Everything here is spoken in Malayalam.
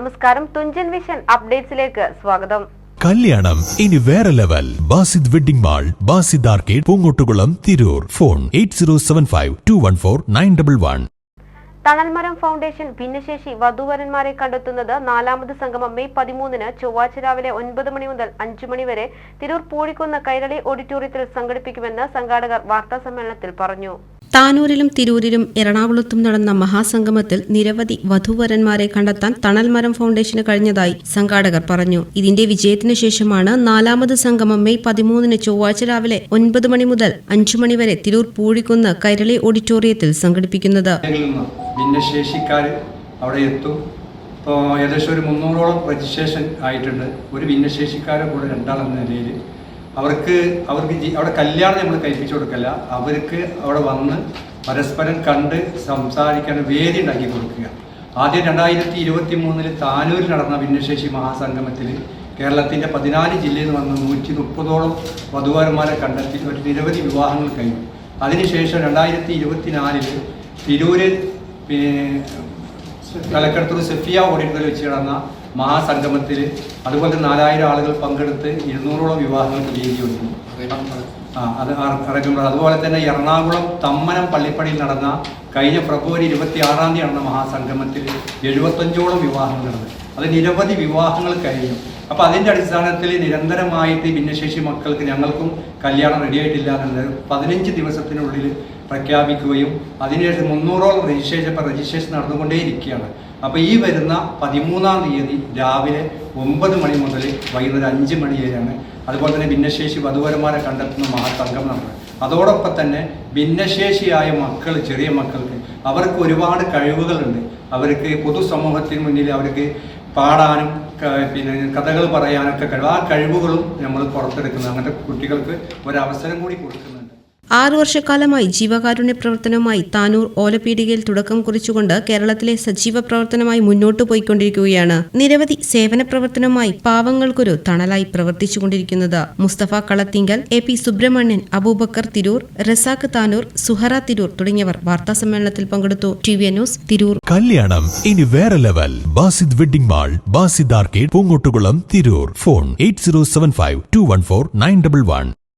നമസ്കാരം. തുഞ്ചൻ വിഷൻ അപ്ഡേറ്റ്സിലേക്ക് സ്വാഗതം. കല്യാണം ഇനി വേറെ level. Basid wedding mall Basid arcade Poongottukulam Tirur. Phone eight zero seven five two one four nine double one. Thanalmaram foundation ഭിന്നശേഷി വധുവരന്മാരെ കണ്ടെത്തുന്നത് നാലാമത് സംഗമം മെയ് പതിമൂന്നിന് ചൊവ്വാഴ്ച രാവിലെ ഒൻപത് മണി മുതൽ അഞ്ചു മണി വരെ തിരൂർ പൂഴിക്കുന്ന കൈരളി ഓഡിറ്റോറിയത്തിൽ സംഘടിപ്പിക്കുമെന്ന് സംഘാടകർ വാർത്താസമ്മേളനത്തിൽ പറഞ്ഞു. താനൂരിലും തിരൂരിലും എറണാകുളത്തും നടന്ന മഹാസംഗമത്തിൽ നിരവധി വധുവരന്മാരെ കണ്ടെത്താൻ തണൽമരം ഫൗണ്ടേഷന് കഴിഞ്ഞതായി സംഘാടകർ പറഞ്ഞു. ഇതിന്റെ വിജയത്തിനു ശേഷമാണ് നാലാമത് സംഗമം മെയ് പതിമൂന്നിന് ചൊവ്വാഴ്ച രാവിലെ ഒൻപത് മണി മുതൽ അഞ്ചു മണി വരെ തിരൂർ പൂഴിക്കുന്ന് കൈരളി ഓഡിറ്റോറിയത്തിൽ സംഘടിപ്പിക്കുന്നത്. അവിടെ ഇപ്പോൾ ഏകദേശം ഒരു മുന്നൂറോളം രജിസ്ട്രേഷൻ ആയിട്ടുണ്ട്. ഒരു ഭിന്നശേഷിക്കാരെ കൂടെ രണ്ടാളെന്ന നിലയിൽ അവർക്ക് അവർക്ക് അവിടെ കല്യാണം നമ്മൾ കഴിപ്പിച്ചു കൊടുക്കല്ല. അവർക്ക് അവിടെ വന്ന് പരസ്പരം കണ്ട് സംസാരിക്കാൻ വേദി ഉണ്ടാക്കി കൊടുക്കുക. ആദ്യം രണ്ടായിരത്തി ഇരുപത്തി മൂന്നിൽ താനൂരിൽ നടന്ന ഭിന്നശേഷി മഹാസംഗമത്തിൽ കേരളത്തിന്റെ പതിനാല് ജില്ലയിൽ നിന്ന് വന്ന് നൂറ്റി മുപ്പതോളം വധുവാരന്മാരെ കണ്ടെത്തി ഒരു നിരവധി വിവാഹങ്ങൾ കഴിഞ്ഞു. അതിനുശേഷം രണ്ടായിരത്തി ഇരുപത്തിനാലിൽ തിരൂരിൽ പിന്നെ കലക്കടത്തൂർ സെഫിയ ഓഡിറ്റോറിയത്തിൽ വെച്ച് നടന്ന മഹാസംഗമത്തിൽ അതുപോലെ നാലായിരം ആളുകൾ പങ്കെടുത്ത് ഇരുന്നൂറോളം വിവാഹങ്ങൾക്ക് വേദി ആ അത് അറിയുമ്പോൾ അതുപോലെ തന്നെ എറണാകുളം തമ്മനം പള്ളിപ്പടിയിൽ നടന്ന കഴിഞ്ഞ ഫെബ്രുവരി ഇരുപത്തി ആറാം തീയതി നടന്ന മഹാസംഗമത്തിൽ എഴുപത്തഞ്ചോളം വിവാഹങ്ങൾ നടന്നു. അത് നിരവധി വിവാഹങ്ങൾ കഴിഞ്ഞു. അപ്പോൾ അതിന്റെ അടിസ്ഥാനത്തിൽ നിരന്തരമായിട്ട് ഭിന്നശേഷി മക്കൾക്ക് ഞങ്ങൾക്കും കല്യാണം റെഡി ആയിട്ടില്ല എന്നുള്ളത് പതിനഞ്ച് ദിവസത്തിനുള്ളിൽ പ്രഖ്യാപിക്കുകയും അതിനുശേഷം മുന്നൂറോളം രജിസ്ട്രേഷൻ ഇപ്പം രജിസ്ട്രേഷൻ നടന്നുകൊണ്ടേയിരിക്കുകയാണ്. അപ്പോൾ ഈ വരുന്ന പതിമൂന്നാം തീയതി രാവിലെ ഒമ്പത് മണി മുതൽ വൈകുന്നേരം അഞ്ച് മണി വരെയാണ്. അതുപോലെ തന്നെ ഭിന്നശേഷി വധുവരന്മാരെ കണ്ടെത്തുന്ന മഹാസംഘം നടന്നത്. അതോടൊപ്പം തന്നെ ഭിന്നശേഷിയായ മക്കൾ ചെറിയ മക്കൾക്ക് അവർക്ക് ഒരുപാട് കഴിവുകളുണ്ട്. അവർക്ക് പൊതുസമൂഹത്തിന് മുന്നിൽ അവർക്ക് പാടാനും പിന്നെ കഥകൾ പറയാനൊക്കെ കഴിവ്. ആ കഴിവുകളും നമ്മൾ പുറത്തെടുക്കുന്നത്. അങ്ങനത്തെ കുട്ടികൾക്ക് ഒരവസരം കൂടി കൊടുക്കുന്നുണ്ട്. ആറു വർഷക്കാലമായി ജീവകാരുണ്യ പ്രവർത്തനവുമായി താനൂർ ഓലപീടികയിൽ തുടക്കം കുറിച്ചുകൊണ്ട് കേരളത്തിലെ സജീവ പ്രവർത്തനമായി മുന്നോട്ടു പോയിക്കൊണ്ടിരിക്കുകയാണ്. നിരവധി സേവന പ്രവർത്തനവുമായി പാവങ്ങൾക്കൊരു തണലായി പ്രവർത്തിച്ചുകൊണ്ടിരിക്കുന്നത്. മുസ്തഫ കളത്തിങ്കൽ എ പി സുബ്രഹ്മണ്യൻ അബൂബക്കർ തിരൂർ റസാഖ് താനൂർ സുഹറ തിരൂർ തുടങ്ങിയവർ വാർത്താ സമ്മേളനത്തിൽ പങ്കെടുത്തു. T V news Tirur. കല്യാണം ഇനി വേറെ level. Basid wedding mall Basid arcade Poongottukulam Tirur. Phone eight zero seven five two one four nine double one.